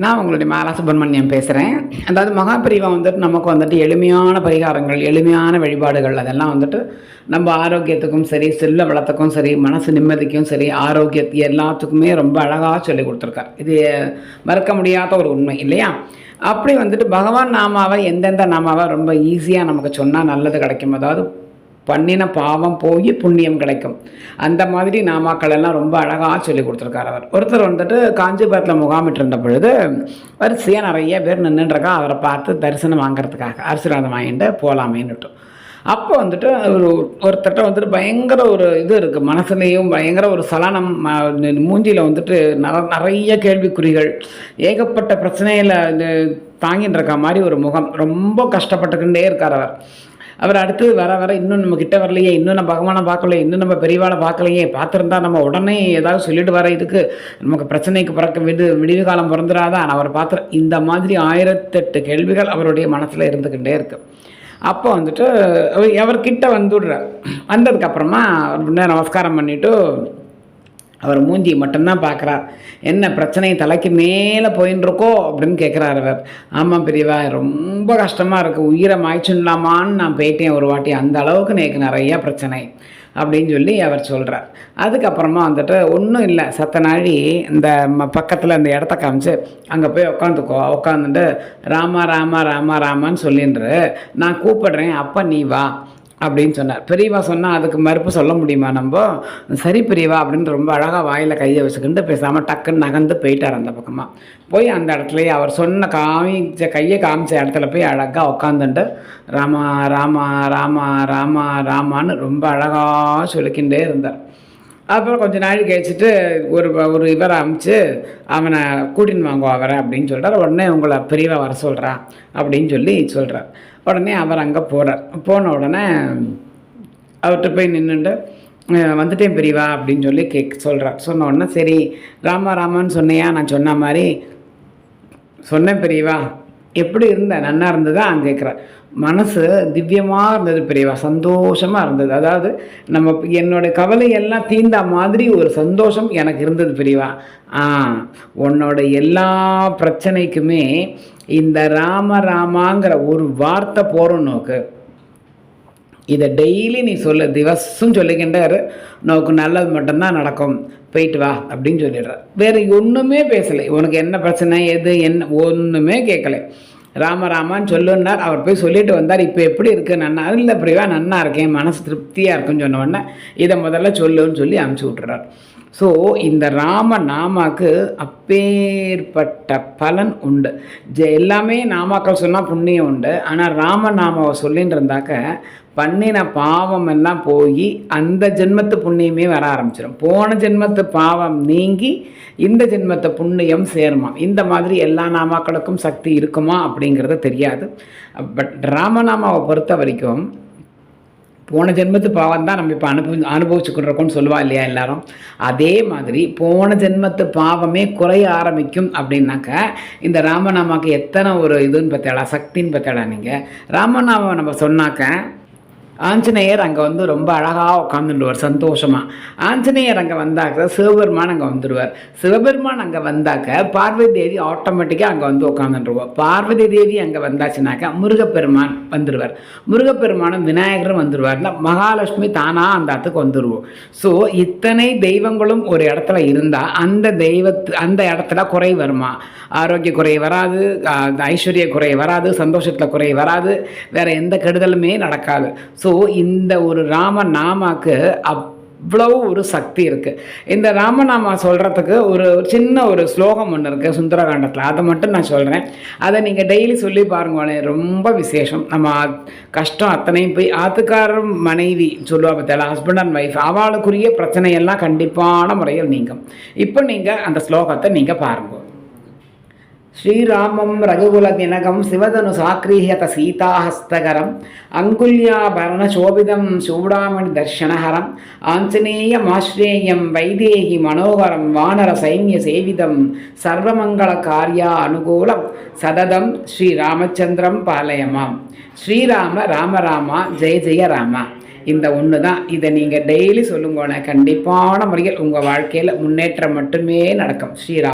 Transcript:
நான் உங்களுடைய மாலா சுப்பிரமணியம் பேசுகிறேன் அதாவது மகாபிரிவா வந்துட்டு நமக்கு வந்துட்டு எளிமையான பரிகாரங்கள் எளிமையான வழிபாடுகள் அதெல்லாம் வந்துட்டு நம்ம ஆரோக்கியத்துக்கும் சரி செல்ல வளத்துக்கும் சரி மனசு நிம்மதிக்கும் சரி ஆரோக்கியத்து எல்லாத்துக்குமே ரொம்ப அழகாக சொல்லி கொடுத்துருக்கார். இது மறக்க முடியாத ஒரு உண்மை இல்லையா? அப்படி வந்துட்டு பகவான் நாமாவை எந்தெந்த நாமாவை ரொம்ப ஈஸியாக நமக்கு சொன்னால் நல்லது கிடைக்கும். அதாவது பண்ணின பாவம் போய் புண்ணியம் கிடைக்கும். அந்த மாதிரி நாமாக்கள் எல்லாம் ரொம்ப அழகாக சொல்லி கொடுத்துருக்காரு அவர். ஒருத்தர் வந்துட்டு காஞ்சிபுரத்தில் முகாமிட்டு இருந்த பொழுது வரிசையாக நிறைய பேர் நின்றுருக்கா அவரை பார்த்து தரிசனம் வாங்குறதுக்காக ஆசீர்வாதம் வாங்கிட்டு போகலாமேன்னுட்டோம் அப்போ வந்துட்டு ஒரு ஒருத்தட்ட வந்துட்டு பயங்கர ஒரு இது இருக்குது மனசுலேயும் பயங்கர ஒரு சலனம் மூஞ்சியில் வந்துட்டு நர நிறைய கேள்விக்குறிகள் ஏகப்பட்ட பிரச்சனையில் இது தாங்கின்னு இருக்க மாதிரி ஒரு முகம். ரொம்ப கஷ்டப்பட்டுக்கிட்டே இருக்கார் அவர். அவர் அடுத்து வர வர இன்னும் நம்ம கிட்ட வரலையே இன்னும் நம்ம பகவானை பார்க்கலையே இன்னும் நம்ம பெரியவாளை பார்க்கலையே பார்த்துருந்தா நம்ம உடனே ஏதாவது சொல்லிட்டு வர இதுக்கு நமக்கு பிரச்சனைக்கு பிறக்க விடு விடிவு காலம் பிறந்துடாதான் அவர் பார்த்து இந்த மாதிரி ஆயிரத்தெட்டு கேள்விகள் அவருடைய மனசில் இருந்துக்கிட்டே இருக்கு. அப்போ வந்துட்டு அவர்கிட்ட வந்துடுறார். வந்ததுக்கப்புறமா நமஸ்காரம் பண்ணிவிட்டு அவர் மூஞ்சி மட்டும்தான் பார்க்குறார். என்ன பிரச்சனை? தலைக்கு மேலே போயின்னு இருக்கோ அப்படின்னு கேட்குறாரு அவர். ஆமாம் பெரியவா ரொம்ப கஷ்டமாக இருக்குது உயிரை மாய்ச்சுடலாமான்னு நான் போயிட்டேன் ஒரு வாட்டி. அந்த அளவுக்கு எனக்கு நிறையா பிரச்சனை அப்படின்னு சொல்லி அவர் சொல்கிறார் அதுக்கப்புறமா வந்துட்டு ஒன்றும் இல்லை. சத்த நாழி இந்த பக்கத்தில் இந்த இடத்த காமிச்சு அங்கே போய் உட்காந்துக்கோ உட்காந்துட்டு ராமா ராமா ராமா ராமான்னு சொல்லின்று நான் கூப்பிடுறேன். அப்போ நீ வா. அப்படின்னு சொன்னார். பெரியவா சொன்னால் அதுக்கு மறுப்பு சொல்ல முடியுமா நம்ம? சரி பெரியவா அப்படின்னு ரொம்ப அழகாக வாயில் கையை வச்சுக்கிட்டு பேசாமல் டக்குன்னு நகர்ந்து போயிட்டார் அந்த பக்கமாக போய் அந்த இடத்துலையே அவர் சொன்ன காமிச்ச கையை காமிச்ச இடத்துல போய் அழகாக உட்காந்துட்டு ராமா ராமா ராமா ராமா ராமான்னு ரொம்ப அழகாக சொல்லிக்கிட்டே இருந்தார். அப்புறம் கொஞ்ச நாள் கழிச்சிட்டு ஒரு ஒரு இவரை அமிச்சு அவனை கூட்டின்னு வாங்குவா அவரை அப்படின்னு சொல்கிறார் உடனே உங்களை பெரியவா வர சொல்கிறான் அப்படின்னு சொல்லி சொல்கிறார் உடனே அவர் அங்கே போகிறார் போன உடனே அவர்கிட்ட போய் நின்றுட்டு வந்துட்டேன் பெரியவா அப்படின்னு சொல்லி கேக் சொல்கிறார் சொன்ன உடனே சரி ராமா ராமான்னு சொன்னையா? நான் சொன்ன மாதிரி. சொன்னேன் பெரியவா எப்படி இருந்த? நன்னா இருந்ததா? அங்கே கேட்குறேன் மனசு திவ்யமாக இருந்தது பெரியவா சந்தோஷமாக இருந்தது. அதாவது நம்ம என்னோடய கவலையெல்லாம் தீர்ந்த மாதிரி ஒரு சந்தோஷம் எனக்கு இருந்தது பெரியவா ஆ உன்னோட எல்லா பிரச்சனைக்குமே இந்த ராம ராமாங்கிற ஒரு வார்த்தை போகிறோம் நோக்கு. இதை டெய்லி நீ சொல்ல திவசம் சொல்லிக்கின்றாரு நோக்கு நல்லது மட்டும்தான் நடக்கும். போயிட்டு வா அப்படின்னு சொல்லிடுற வேறு ஒன்றுமே பேசலை. உனக்கு என்ன பிரச்சனை எது என்ன ஒன்றுமே கேட்கலை. ராமராமான்னு சொல்லுன்னார். அவர் போய் சொல்லிட்டு வந்தார். இப்போ எப்படி இருக்கு நன்னா? இல்லை பிரிவா நன்னா இருக்கேன். மனசு திருப்தியாக இருக்குன்னு சொன்ன உடனே இதை முதல்ல சொல்லுன்னு சொல்லி அமுச்சு விட்டுறார். ஸோ இந்த ராம நாமாக்கு அப்பேற்பட்ட பலன் உண்டு. ஜ எல்லாமே நாமாக்கள் சொன்னால் புண்ணியம் உண்டு. ஆனால் ராம நாமாவை சொல்லின்னு இருந்தாக்க பண்ணின பாவம் எல்லாம் போய் அந்த ஜென்மத்து புண்ணியமே வர ஆரம்பிச்சிடும் போன ஜென்மத்து பாவம் நீங்கி இந்த ஜென்மத்து புண்ணியம் சேருமா இந்த மாதிரி எல்லா நாமாக்களுக்கும் சக்தி இருக்குமா அப்படிங்கிறது தெரியாது. பட் ராமநாமாவை பொறுத்த வரைக்கும் போன ஜென்மத்து பாவம் தான் நம்ம இப்போ அனுபவி அனுபவிச்சுக்கிட்டுருக்கோம்னு சொல்லுவா இல்லையா எல்லாரும்? அதே மாதிரி போன ஜென்மத்து பாவமே குறைய ஆரம்பிக்கும் அப்படின்னாக்கா இந்த ராமநாமாவுக்கு எத்தனை ஒரு இதுன்னு பார்த்தேடா சக்தின்னு பார்த்தேடா நீங்கள் ராமநாமம் நம்ம சொன்னாக்க ஆஞ்சநேயர் அங்கே வந்து ரொம்ப அழகாக உட்காந்துடுவார் சந்தோஷமாக ஆஞ்சநேயர் அங்கே வந்தாக்க சிவபெருமான் அங்கே வந்துடுவார். சிவபெருமான் அங்கே வந்தாக்க பார்வதி தேவி ஆட்டோமேட்டிக்காக அங்கே வந்து உட்காந்துருவார் பார்வதி தேவி அங்கே வந்தாச்சுனாக்கா முருகப்பெருமான் வந்துடுவார். முருகப்பெருமானும் விநாயகரும் வந்துடுவார்னா மகாலட்சுமி தானாக அந்த இடத்துக்கு வந்துடுவோம் ஸோ இத்தனை தெய்வங்களும் ஒரு இடத்துல இருந்தால் அந்த தெய்வத்து அந்த இடத்துல குறை வருமா? ஆரோக்கிய குறை வராது ஐஸ்வர்ய குறை வராது சந்தோஷத்தில் குறை வராது வேறு எந்த கெடுதலுமே நடக்காது. ஸோ இந்த ஒரு ராம நாமாக்கு அவ்வளோ ஒரு சக்தி இருக்குது இந்த ராமநாமா சொல்கிறதுக்கு ஒரு சின்ன ஒரு ஸ்லோகம் ஒன்று இருக்குது சுந்தரகாண்டத்தில். அதை மட்டும் நான் சொல்கிறேன் அதை நீங்கள் டெய்லி சொல்லி பாருங்களேன். ரொம்ப விசேஷம். நம்ம கஷ்டம் அத்தனையும் போய் ஆத்துக்காரர் மனைவி சொல்லுவா பார்த்தா ஹஸ்பண்ட் அண்ட் ஒய்ஃப் அவளுக்குரிய பிரச்சனையெல்லாம் கண்டிப்பான முறையில் நீங்கும். இப்போ நீங்கள் அந்த ஸ்லோகத்தை நீங்கள் பாருங்கள் ஸ்ரீராமம் ரகுகுல தினகம் சிவதனு சாக்ரீஹியத சீதாஹஸ்தகரம் அங்குல்யாபரண சோபிதம் சூடாமணி தர்ஷனஹரம் ஆஞ்சநேயமாஸ்ரேயம் வைதேகி மனோகரம் வானர சைன்ய சேவிதம் சர்வமங்கள காரியா அனுகூலம் சததம் ஸ்ரீராமச்சந்திரம் பாலயமாம் ஸ்ரீராம ராம ராமா ஜெய ஜெய ராமா இந்த ஒன்று தான் இதை நீங்கள் டெய்லி சொல்லுங்கண்ணே கண்டிப்பான முறையில் உங்கள் வாழ்க்கையில் முன்னேற்றம் மட்டுமே நடக்கும். ஸ்ரீராம்